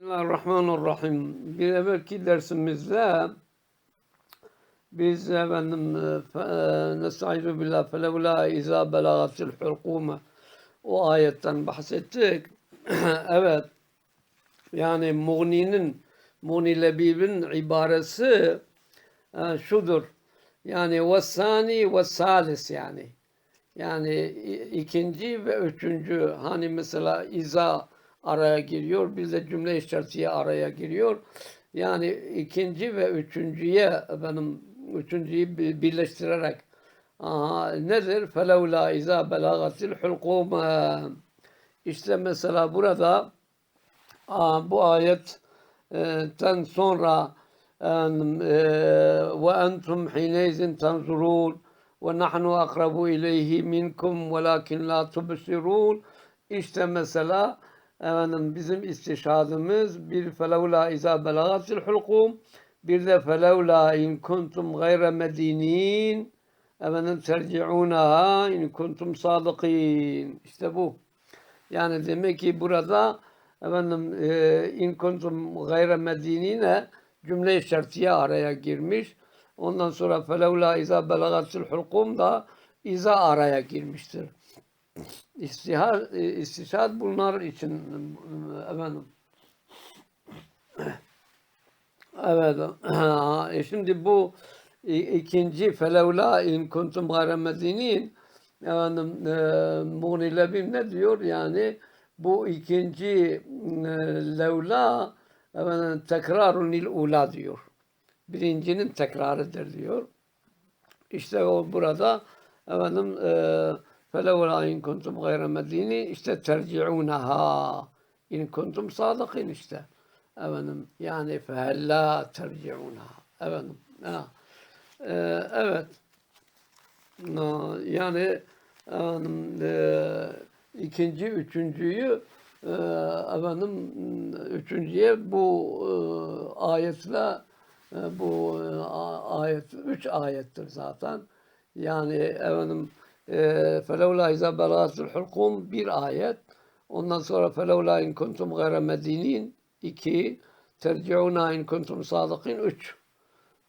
Bismillahirrahmanirrahim. Bir evvelki dersimizde biz efendim nestaizu billah felevla izâ belagatil hulkume o ayetten bahsettik. evet. Yani Mughni'nin Mughni Lebib'in ibaresi e, şudur. Yani vesani ve salis yani. Yani ikinci ve üçüncü hani mesela iza araya giriyor. Bir de cümle işaretiye araya giriyor. Yani ikinci ve üçüncüye benim üçüncüyü bi- birleştirerek aha, nedir? Felevla iza belagatil hulkume İşte mesela burada aa, bu ayetten sonra ve entum hineyzin tanzurun ve nahnu akrabu ileyhi minkum velakin la tubsirun işte mesela efendim bizim istişhadımız bir felevla iza belagatil hulkum bir de felevla in kuntum gayre medinin efendim terci'unaha in kuntum sadıkin işte bu yani demek ki burada efendim e, in kuntum gayre medinine cümle-i şertiye araya girmiş. Ondan sonra felevla iza belagatil hulkum da iza araya girmiştir. İstihad, e, istişhad bunlar için e, efendim. Evet. e Şimdi bu i- ikinci felevla in kuntum gayre medinin efendim e, Mughni Lebib ne diyor yani bu ikinci e, levla efendim tekrarun il ula diyor. Birincinin tekrarıdır diyor. İşte o burada efendim e, felevla in kuntum gayre medini işte terci'unaha in kuntum sadıkin işte. Efendim yani fehella terci'unaha. Efendim. Ha. E, evet. Yani e, ikinci, üçüncüyü e, efendim üçüncüye bu e, ayetle bu e, ayet üç ayettir zaten. Yani efendim felevla izâ belâtul hulkum bir ayet. Ondan sonra felevla in kuntum gayre medinin iki. Terci'una in kuntum sadıkin üç.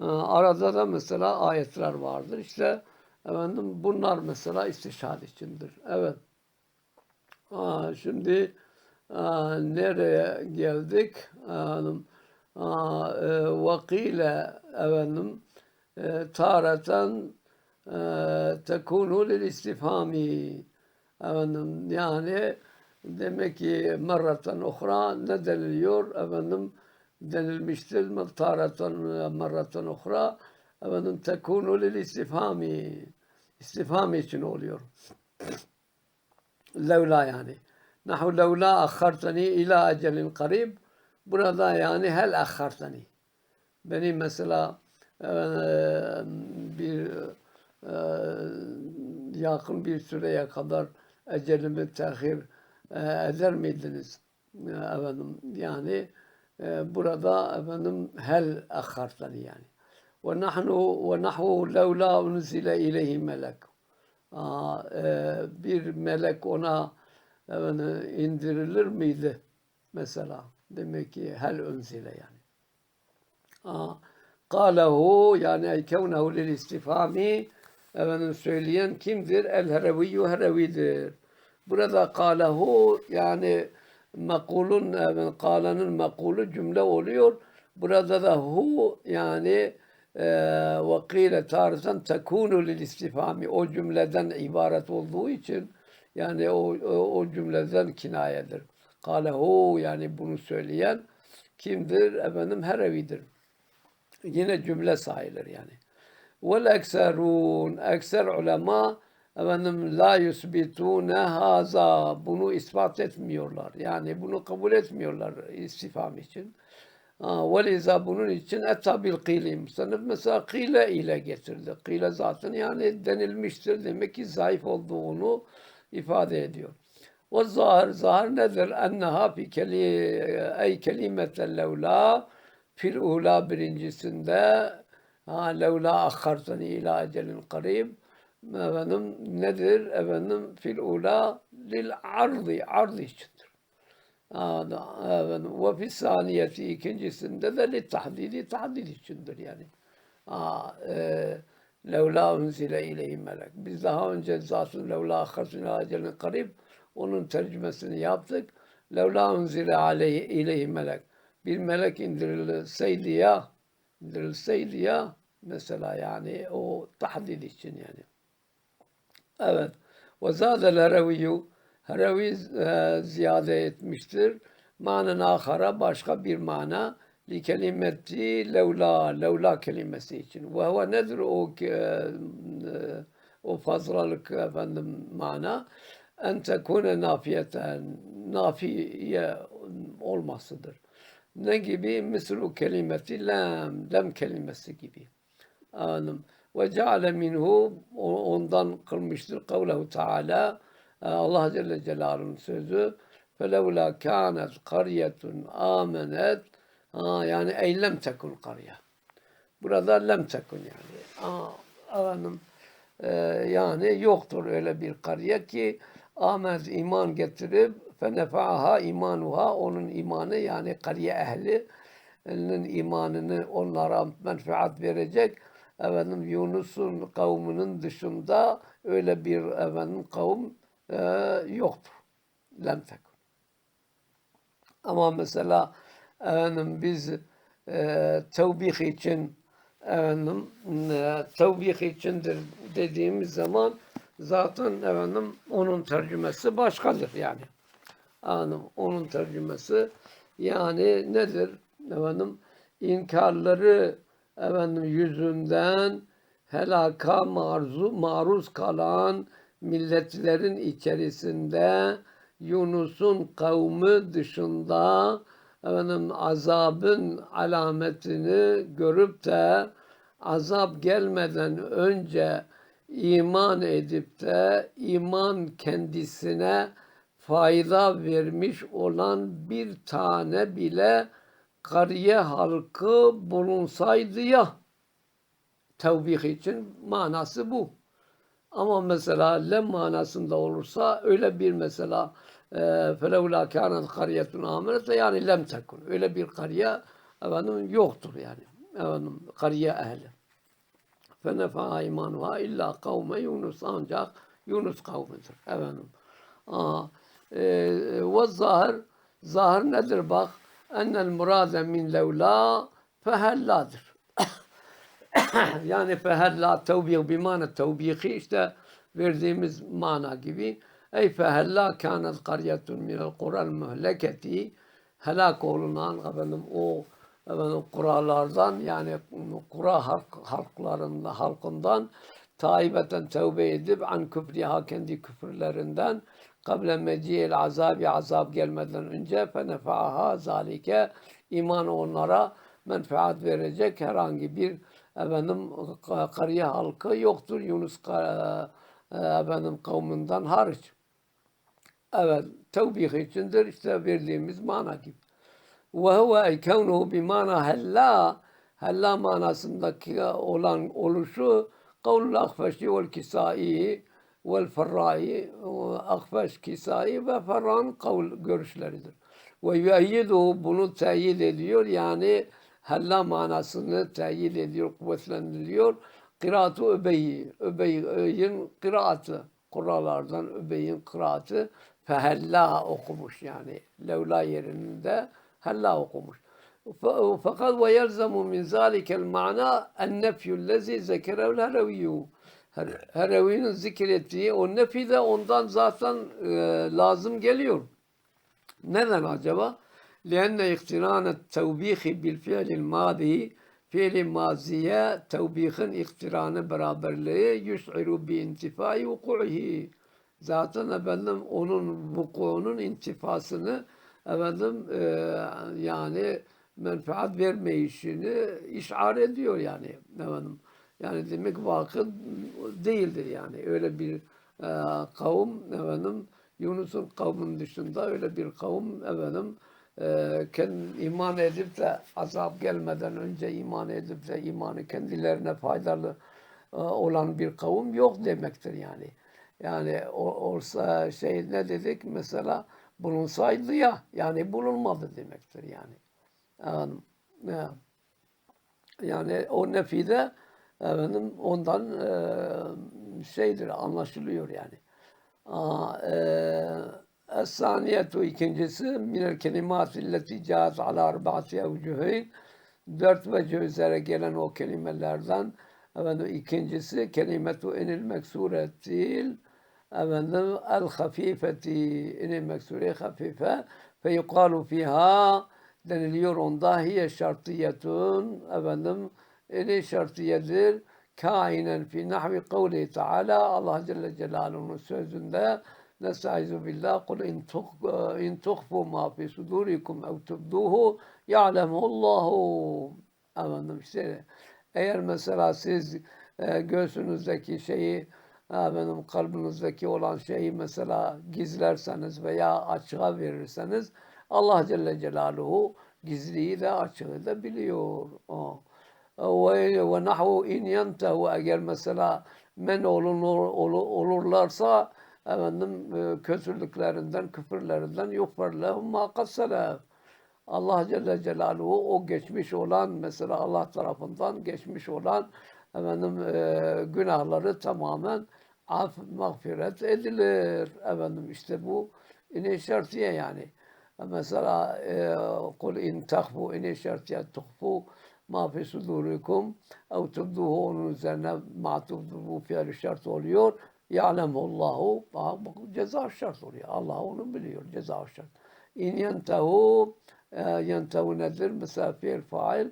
Arada da mesela ayetler vardır. İşte efendim bunlar mesela istişhad içindir. Evet. Şimdi nereye geldik? Efendim, aa, e, vakile efendim e, tareten tekunu lil istifhami. Efendim yani demek ki merraten uhra ne deniliyor? Efendim denilmiştir tareten merraten uhra efendim tekunu lil istifhami. İstifham için oluyor. Levla yani. Nahu levla akhartani ila ecelin karib burada yani hel akhartani. Beni mesela e, bir e, yakın bir süreye kadar ecelimi tehir e, eder miydiniz? E, efendim yani e, burada efendim hel akhartani yani. Ve nahnu ve nahvu levla unzile ileyhi melek. Aa, e, bir melek ona efendim, indirilir miydi mesela? Demek ki hel unzile yani. Aa, yani kevnehu lil istifami efendim söyleyen kimdir? El hereviyyü herevidir. Burada kalehu yani mekulun efendim, kalenin mekulu cümle oluyor. Burada da hu yani e, ve kîle tarifen tekunu lil istifami o cümleden ibaret olduğu için yani o, o, o cümleden kinayedir. Kalehu yani bunu söyleyen kimdir? Efendim herevidir yine cümle sayılır yani. Vel ekserun, ekser ulema efendim la yusbitune haza bunu ispat etmiyorlar. Yani bunu kabul etmiyorlar istifam için. Ha, Veliza bunun için etabil kîlim. Sınıf mesela kîle ile getirdi. Kîle zaten yani denilmiştir. Demek ki zayıf olduğunu ifade ediyor. Ve zahir, zahir nedir? Enneha fi keli, ey kelimeten levla fil ula birincisinde ha levla akhartani ila ecelin karib efendim nedir efendim fil ula lil ardı ardı içindir. Evet. Ve fi saniyeti ikincisinde de li tahdidi tahdid içindir yani. Aa, e, levla unzile ileyhi melek. Biz daha önce zaten levla akhasun ila acelin karib onun tercümesini yaptık. Levla unzile aleyhi ileyhi melek. Bir melek indirilseydi ya indirilseydi ya mesela yani o tahdid için yani. Evet. Ve zâdel Hereviyyü Herevi e, ziyade etmiştir. Manen ahara başka bir mana li kelimeti levla levla kelimesi için. Ve huve nedir o e, e, o fazlalık efendim mana? En tekune nafiyeten nafiye olmasıdır. Ne gibi? Mislu kelimeti lem, lem kelimesi gibi. Anladım. Ve ceale minhu ondan kılmıştır kavlehu Teala Allah Celle Celaluhu'nun sözü felevla kânet karyetun amenet ha, yani eylem tekun karye. Burada lem tekun yani. Aa, efendim, e, yani yoktur öyle bir karye ki Ahmet iman getirip fenefa'aha imanuha onun imanı yani kariye ehlinin imanını onlara menfaat verecek. Efendim Yunus'un kavminin dışında öyle bir efendim kavm e, yoktur. Lem. Ama mesela efendim biz e, tevbih için efendim e, tevbih içindir dediğimiz zaman zaten efendim onun tercümesi başkadır yani. Efendim onun tercümesi yani nedir? Efendim inkarları efendim yüzünden helaka marzu, maruz kalan milletlerin içerisinde Yunus'un kavmi dışında efendim azabın alametini görüp de azap gelmeden önce iman edip de iman kendisine fayda vermiş olan bir tane bile kariye halkı bulunsaydı ya tevbih için manası bu. Ama mesela lem manasında olursa öyle bir mesela felevla kânet kariyetun amenet yani lem tekun. Öyle bir kariye efendim yoktur yani. Efendim kariye ehli. Fenefa imanuha illa kavme Yunus ancak Yunus kavmidir. Efendim. Aa, ve zahir zahir nedir bak? Ennel murade min levla fehelladır. yani fehella tevbih bimana tevbihi işte verdiğimiz mana gibi. Ey fehella kânet karyetun minel kural mühleketi helak olunan efendim o efendim kuralardan yani kura halk, halklarından halkından taibeten tevbe edip an küfriha kendi küfürlerinden kable meciyel azabi azab gelmeden önce fenefa'ha zalike iman onlara menfaat verecek herhangi bir efendim kariye halkı yoktur Yunus efendim kavminden hariç. Evet, tevbih içindir işte verdiğimiz mana gibi. Ve huve kevnuhu bi mana hella hella manasındaki olan oluşu kavlul akfeşi vel kisai vel ferrai akfeş kisai ve ferran. Ve yüeyyidu bunu teyit ediyor yani hella manasını teyit ediyor, kuvvetlendiriyor. Kıraatı öbeyi, öbeyin kıraatı, kurallardan öbeyin kıraatı fehella okumuş yani. Levla yerinde hella okumuş. Fakat ve yelzemu min zalikel mana en nefyüllezi zekerev hereviyyû. Herevi'nin zikrettiği o nefi de ondan zaten e, lazım geliyor. Neden acaba? لأن اقتران التوبيخ بالفعل الماضي fiili maziye tevbihin iktiranı beraberliği yus'iru bi intifai vuku'ihi. Zaten efendim onun vukuunun intifasını efendim e, yani menfaat vermeyişini işar ediyor yani efendim. Yani demek vakı değildir yani. Öyle bir e, kavim efendim Yunus'un kavmin dışında öyle bir kavim efendim e, iman edip de azap gelmeden önce iman edip de imanı kendilerine faydalı e, olan bir kavim yok demektir yani. Yani olsa şey ne dedik mesela bulunsaydı ya yani bulunmadı demektir yani. Efendim, ya. Yani o nefide efendim ondan e, şeydir anlaşılıyor yani. Aa, e, ikincisi minel kelimati illeti caat ala arbaati evcuheyn dört vece üzere gelen o kelimelerden efendim ikincisi kelimetu enil meksuretil efendim el hafifeti enil meksure hafife fe yukalu fiha deniliyor onda. Hiye şartiyetun efendim eni şartiyedir kainen fi nahvi kavli teala Allah Celle Celaluhu'nun sözünde Nestaizu billah kul in, tuhfu ma fi sudurikum ev tubduhu ya'lemullahu. Efendim işte eğer mesela siz e, göğsünüzdeki şeyi efendim kalbinizdeki olan şeyi mesela gizlerseniz veya açığa verirseniz Allah Celle Celaluhu gizliyi de açığı da biliyor. O. Ve, ve nahvu in yentehu eğer mesela men olunur, olur, olurlarsa efendim e, kötülüklerinden, küfürlerinden yufar lehum ma kasselef. Allah Celle Celaluhu o geçmiş olan mesela Allah tarafından geçmiş olan efendim e, günahları tamamen af mağfiret edilir. Efendim işte bu ine şartiye yani. Mesela kul in tahfu ine şartiye tuhfu ma fi sudurikum ev tubduhu onun üzerine matuf bu fiil şart oluyor. Ya'lemullahu ceza şart oluyor. Allah onu biliyor ceza şart. İn yentehu yentehu nedir? Mesela fiil fail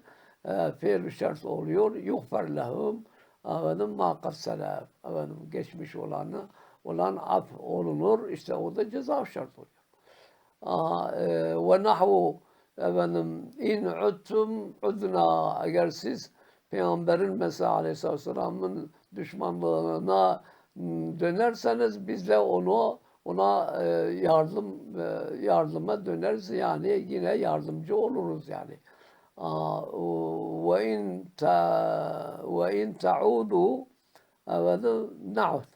fiil şart oluyor. Yuhfer lehum efendim ma kasselef efendim geçmiş olanı olan af olunur. İşte o da ceza şart oluyor. Ve nahvu efendim in uttum udna eğer siz Peygamberin mesela Aleyhisselatü Vesselam'ın düşmanlığına dönerseniz biz de onu ona e, yardım e, yardıma döneriz yani yine yardımcı oluruz yani. Ve in ta ve in taudu evet na'ud.